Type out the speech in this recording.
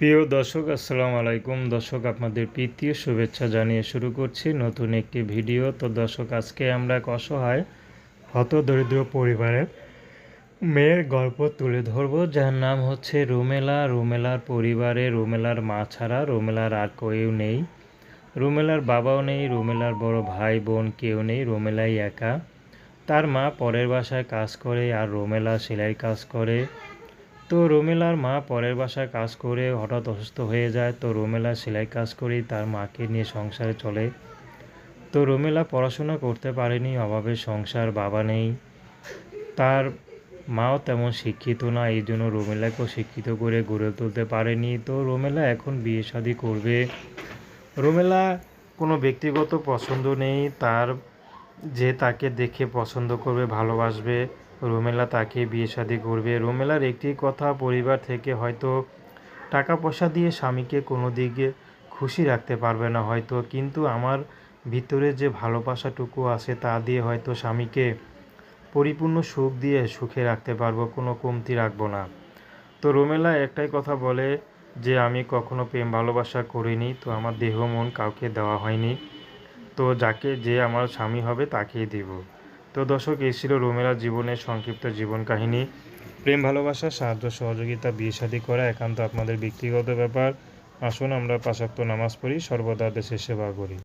প্রিয় দর্শক, আসসালামু আলাইকুম। দর্শক, আপনাদের প্রীতীয় শুভেচ্ছা জানিয়ে শুরু করছি নতুন একটি ভিডিও। তো দর্শক, আজকে আমরা এক অসহায়, হতদরিদ্র পরিবারের মেয়ের গল্প তুলে ধরব, যার নাম হচ্ছে রুমেলা। রুমেলার পরিবারে রুমেলার মা ছাড়া রুমেলার আর কেউ নেই। রুমেলার বাবাও নেই, রুমেলার বড় ভাই বোন কেউ নেই, রুমেলাই একা। তার মা পরের বাসায় কাজ করে আর রুমেলা সেলাই কাজ করে। তো রোমেলার মা পরের বাসায় কাজ করে হঠাৎ অসুস্থ হয়ে যায়। তো রোমেলা সেলাই কাজ করেই তার মাকে নিয়ে সংসারে চলে। তো রোমেলা পড়াশোনা করতে পারেনি, অভাবে সংসার বাবা নেই। তার মাও তেমন শিক্ষিত না, এই জন্য রোমেলাকেও শিক্ষিত করে গড়ে তুলতে পারেনি। তো রোমেলা এখন বিয়ে শাদি করবে। রোমেলা কোনো ব্যক্তিগত পছন্দ নেই, তার যে তাকে দেখে পছন্দ করবে, ভালোবাসবে রোমেলা তাকে বিয়ে শাদি করবে। রোমেলার একটি কথা পরিবার থেকে হয়তো টাকা পয়সা দিয়ে স্বামীকে কোনো দিকে খুশি রাখতে পারবে না হয়তো, কিন্তু আমার ভিতরে যে ভালোবাসাটুকু আছে তা দিয়ে হয়তো স্বামীকে পরিপূর্ণ সুখ দিয়ে সুখে রাখতে পারব, কোনো কমতি রাখব না। তো রোমেলা একটাই কথা বলে যে, আমি কখনো প্রেম ভালোবাসা করিনি, তো আমার দেহ মন কাউকে দেওয়া হয়নি। তো যাকে যে আমার স্বামী হবে তাকেই দেব। তো দর্শক, এই ছিল রোমেলা জীবনের সংক্ষিপ্ত জীবন কাহিনী। প্রেম, ভালোবাসা, সাহায্য, সহযোগিতা, বিয়ে শাদী করা একান্ত আপনাদের ব্যক্তিগত ব্যাপার। আসুন আমরা পাশাক্ত নামাজ পড়ি, সর্বদা দেশের সেবা করি।